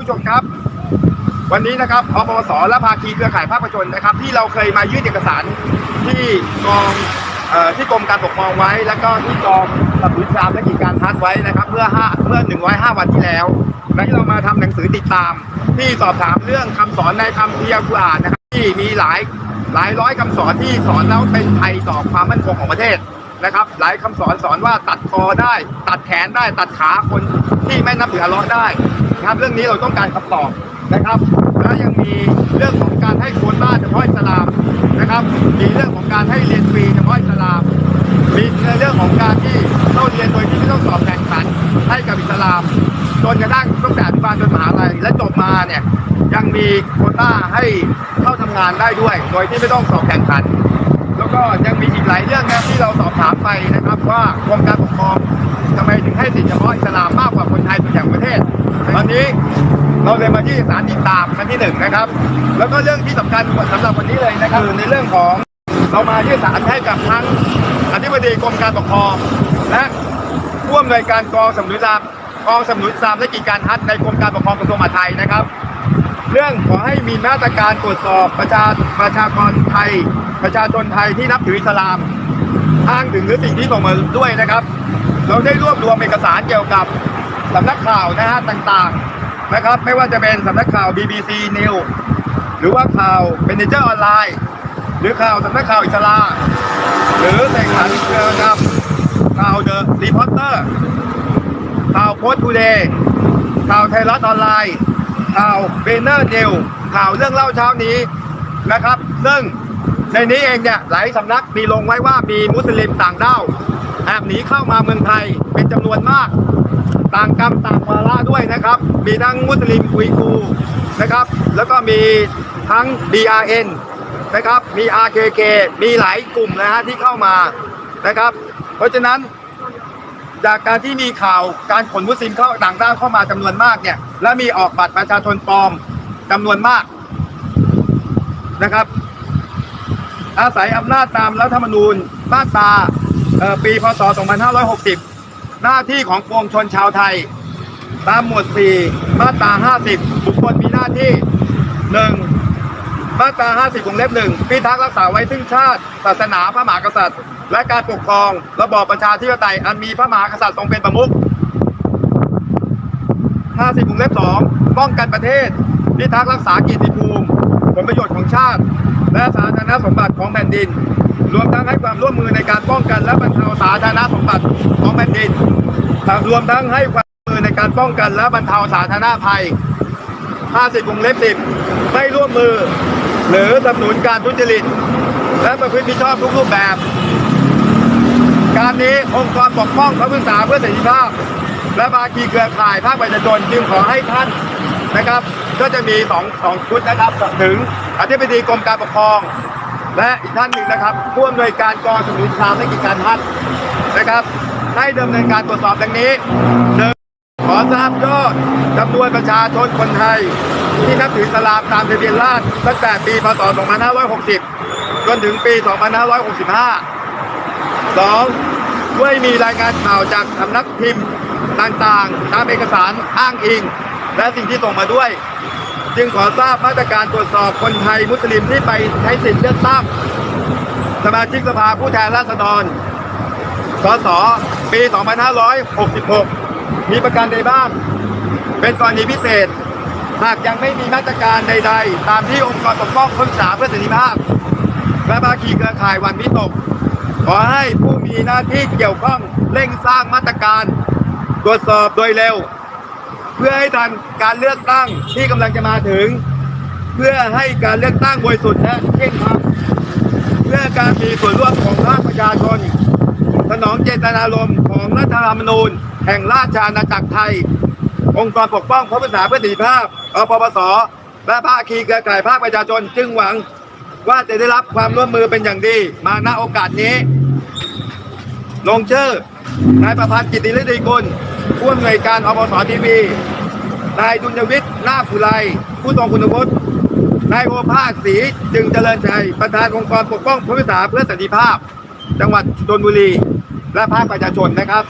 ผู้ชมครับ วันนี้นะครับอปวสและภาคีเครือข่ายภาคประชาชนนะครับ ที่เราเคยมายื่นเอกสารที่กองออที่กรมการปกครองไว้ แล้วก็ที่กองสนับสนุนชามและกิจการพัฒน์ไว้นะครับ เมื่อห้าเมื่อ 105 วันที่แล้วและที่เรามาทำหนังสือติดตาม ที่สอบถามเรื่องคำสอนในคำเพียกุรอานนะครับ ที่มีหลายหลายร้อยคำสอนที่สอนแล้วเป็นภัยต่อความมั่นคงของประเทศนะครับ หลายคำสอนสอนว่าตัดคอได้ ตัดแขนได้ตัดขาคนที่ไม่นับถืออัลเลาะห์ได้ นะครับ เรื่องนี้เราต้องการคำตอบนะครับและยังมีเรื่องของการให้โควต้าเฉพาะอิสลามนะครับ มีเรื่องของการให้เรียนฟรีเฉพาะอิสลาม มีเรื่องของการที่เข้าเรียนโดยที่ไม่ต้องสอบแข่งขันให้กับอิสลามจนกระทั่งตั้งแต่อนุบาลจนมหาลัยและจบมาเนี่ยยังมีโควต้าให้เข้าทำงานได้ด้วย โดยที่ไม่ต้องสอบแข่งขัน แล้วก็ยังมีอีกหลายเรื่องนะที่เราสอบถามไปนะครับว่ากรมการปกครองทำไมถึงให้สิทธิเฉพาะอิสลามมากกว่าคนไทยส่วนใหญ่ของประเทศ ตอนนี้เราเลยมาที่สารติดตามครั้งที่หนึ่งนะครับ แล้วก็เรื่องที่สำคัญสำหรับวันนี้เลยนะครับคือในเรื่องของเรามาที่ศาลให้กับทั้งอธิบดีกรมการปกครองและผู้อำนวยการกองสำนุนอิสลามกองสำนุนอิสามและกิจการฮัทในกรมการปกครองกระทรวงมหาดไทยนะครับ เรื่องขอให้มีมาตรการตรวจสอบประชาประชากรไทย ประชาชนไทยที่นับถืออิสลามอ้างถึงหรือสิ่งที่ส่งมาด้วยนะครับ เราได้รวบรวมเอกสารเกี่ยวกับ สำนักข่าวนะฮะต่างๆนะครับ ไม่ว่าจะเป็นสำนักข่าว BBC News หรือว่าข่าวเป็นเนเจอร์ออนไลน์ หรือข่าวสำนักข่าวอิสลาหรือแข่งขันเกี่ยวกับข่าวเดอะรีพอร์เตอร์ข่าวโพสต์ทูเดย์ข่าวไทยรัฐออนไลน์ ข่าวเบเนอร์เดลข่าวเรื่องเล่าเช้านี้นะครับ ซึ่งในนี้เองเนี่ยหลายสำนักมีลงไว้ว่ามีมุสลิมต่างด้าว แอบหนีเข้ามาเมืองไทยเป็นจำนวนมาก ต่างกรรมต่างวาระด้วยนะครับ มีทั้งมุสลิมอุยกูนะครับ แล้วก็มีทั้ง BRN นะครับ มี RKK มีหลายกลุ่มนะฮะที่เข้ามานะครับ เพราะฉะนั้นจากการที่มีข่าวการขนมุสลิมเข้าต่างด้าวเข้ามาจำนวนมากเนี่ย และมีออกบัตรประชาชนปลอมจำนวนมากนะครับ อาศัยอำนาจตามรัฐธรรมนูญมาตรา ปีพศ 2560 หน้าที่ของปวงชนชาวไทย ตามหมวด 4 มาตรา 50 บุคคลมีหน้าที่ 1. มาตรา 50วงเล็บหนึ่งพิทักษ์รักษาไว้ซึ่งชาติ ศาสนาพระมหากษัตริย์ และการปกครองระบอบประชาธิปไตยอันมีพระมหากษัตริย์ทรงเป็นประมุข50วงเล็บ 2 ป้องกันประเทศ พิทักษ์รักษากิตติภูมิ ผลประโยชน์ของชาติ และสาธารณสมบัติของแผ่นดิน รวมทั้งให้ความร่วมมือในการป้องกันและบรรเทาสาธารณสมบัติของแผ่นดินรวมทั้งให้ความร่วมมือในการป้องกันและบรรเทาสาธารณภัย 50วงเล็บ10 ไม่ร่วมมือ หรือสนับสนุนการทุจริต และประพฤติมิชอบทุกรูปแบบ การนี้องค์กรปกป้องพระพุทธศาสนาเพื่อเสรีภาพ และภาคีเครือข่ายภาคประชาชนจึงขอให้ท่านนะครับ ก็จะมีสองสองชุดนะครับถึงอธิบดีกรมการปกครอง และอีกท่านหนึ่งนะครับผู้อำนวยการกองสมุนครามและกิจการพัฒน์นะครับ ให้ดำเนินการตรวจสอบดังนี้หนึ่งขอทราบยอดจำนวนประชาชนคนไทย ที่นับถือสลามตามทะเบียนราษฎรตั้งแต่ปีพศ 2560 จนถึงปี 2565 2. ด้วยมีรายงานข่าวจากสำนักพิมพ์ต่างๆ ตามเอกสารอ้างอิง และสิ่งที่ส่งมาด้วย จึงขอทราบมาตรการตรวจสอบคนไทยมุสลิมที่ไปใช้สิทธิ์เลือกตั้งสมาชิกสภาผู้แทนราษฎร สส ปี 2566 มีประการใดบ้าง เป็นกรณีพิเศษ หากยังไม่มีมาตรการใด ๆ ตามที่องค์กรปกป้องคนศึกษาเพื่อเสรีภาพ และภาคีเครือข่ายวันวิตก ขอให้ผู้มีหน้าที่เกี่ยวข้องเร่งสร้างมาตรการ ตรวจสอบโดยเร็ว เพื่อให้ทันการเลือกตั้งที่กำลังจะมาถึง เพื่อให้การเลือกตั้งบริสุทธิ์และเที่ยงธรรมเพื่อการมีส่วนร่วมของภาคประชาชนสนองเจตนารมณ์ของรัฐธรรมนูญ แห่งราชอาณาจักรไทย องค์กรปกป้องพระพุทธศาสนาเพื่อเสรีภาพอปปสและภาคีเครือข่ายภาคประชาชนจึงหวังว่าจะได้รับความร่วมมือเป็นอย่างดี มาณโอกาสนี้ ลงชื่อ นายประพันธ์กิติฤทธิกุลผู้อำนวยการอบสทีวีนายดุลยวิทย์นาคภูไลผู้ทรงคุณวุฒินายโอภาสศรีจึงเจริญชัยประธานองค์กรปกป้องพระพุทธศาสนาเพื่อสันติภาพ จังหวัดชนบุรี และภาคประชาชนนะครับ